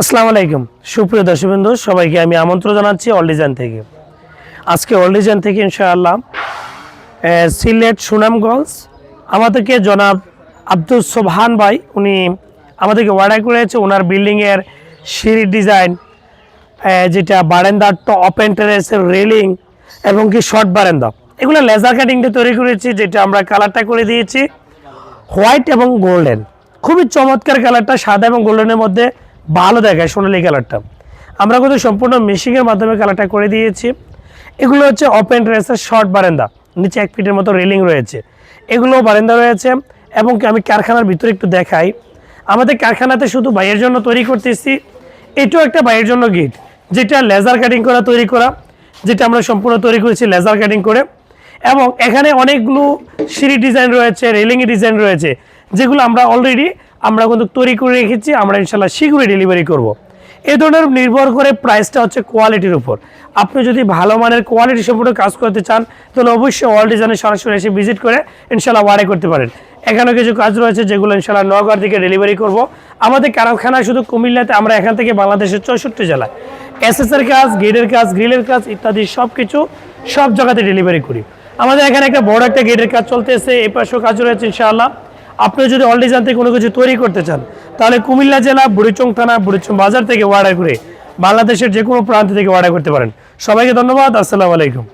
আসসালামু আলাইকুম। সুপ্রিয় দর্শকবৃন্দ, সবাইকে আমি আমন্ত্রণ জানাচ্ছি অল ডিজাইন থেকে। আজকে অল ডিজাইন থেকে ইনশাআল্লাহ সিলেট সুনামগঞ্জ। আমাদেরকে জনাব আব্দুল সোবহান ভাই, উনি আমাদেরকে অর্ডার করেছে। ওনার বিল্ডিংয়ের সিঁড়ি ডিজাইন যেটা বারান্দার ওপেন টেরেসের রেলিং এবং কি শর্ট বারান্দা। এগুলো লেজার কাটিংটা তৈরি করেছি, যেটা আমরা কালারটা করে দিয়েছি হোয়াইট এবং গোল্ডেন খুবই চমৎকার কালারটা সাদা এবং গোল্ডেনের মধ্যে ভালো দেখায় সোনালি কালারটা আমরা কিন্তু সম্পূর্ণ মেশিংয়ের মাধ্যমে কালারটা করে দিয়েছি। এগুলো হচ্ছে ওপেন ড্রেসের শর্ট বারান্দা। নিচে এক ফিটের মতো রেলিং রয়েছে। এগুলো বারান্দা রয়েছে এবং আমি কারখানার ভিতরে একটু দেখাই। আমাদের কারখানাতে শুধু বাইয়ের জন্য তৈরি করতেছি। এটাও একটা বাইয়ের জন্য গিট যেটা লেজার কাটিং করা, তৈরি করা, যেটা আমরা সম্পূর্ণ তৈরি করেছি লেজার কাটিং করে। এবং এখানে অনেকগুলো সিঁড়ি ডিজাইন রয়েছে রেলিং ডিজাইন রয়েছে। যেগুলো আমরা অলরেডি আমরা কিন্তু তৈরি করে রেখেছি, আমরা ইনশাল্লাহ শীঘ্রই ডেলিভারি করব। এই ধরনের নির্ভর করে প্রাইসটা হচ্ছে কোয়ালিটির উপর। আপনি যদি ভালো মানের কোয়ালিটি সম্পর্কে কাজ করতে চান, তাহলে অবশ্যই অল ডিজাইনে সরাসরি এসে ভিজিট করে ইনশাল্লাহ ওয়ারে করতে পারেন। এখানেও কিছু কাজ রয়েছে যেগুলো ইনশাল্লাহ নগর থেকে ডেলিভারি করব। আমাদের কারখানা শুধু কুমিল্লাতে আমরা এখান থেকে বাংলাদেশের চৌষট্টি জেলায় এসএসের কাজ গেটের কাজ, গ্রিলের কাজ ইত্যাদি সব কিছু সব জায়গাতে ডেলিভারি করি। আমাদের এখানে একটা বড় একটা গেটের কাজ চলতেছে এই পাশেও কাজ রয়েছে ইনশাআল্লাহ। আপনি যদি অলরেডি জানতে কোনো কিছু তৈরি করতে চান, তাহলে কুমিল্লা জেলা, বুড়িচং থানা, বুড়িচং বাজার থেকে অর্ডার করে বাংলাদেশের যে কোনো প্রান্ত থেকে অর্ডার করতে পারেন। সবাইকে ধন্যবাদ, আসসালামু আলাইকুম।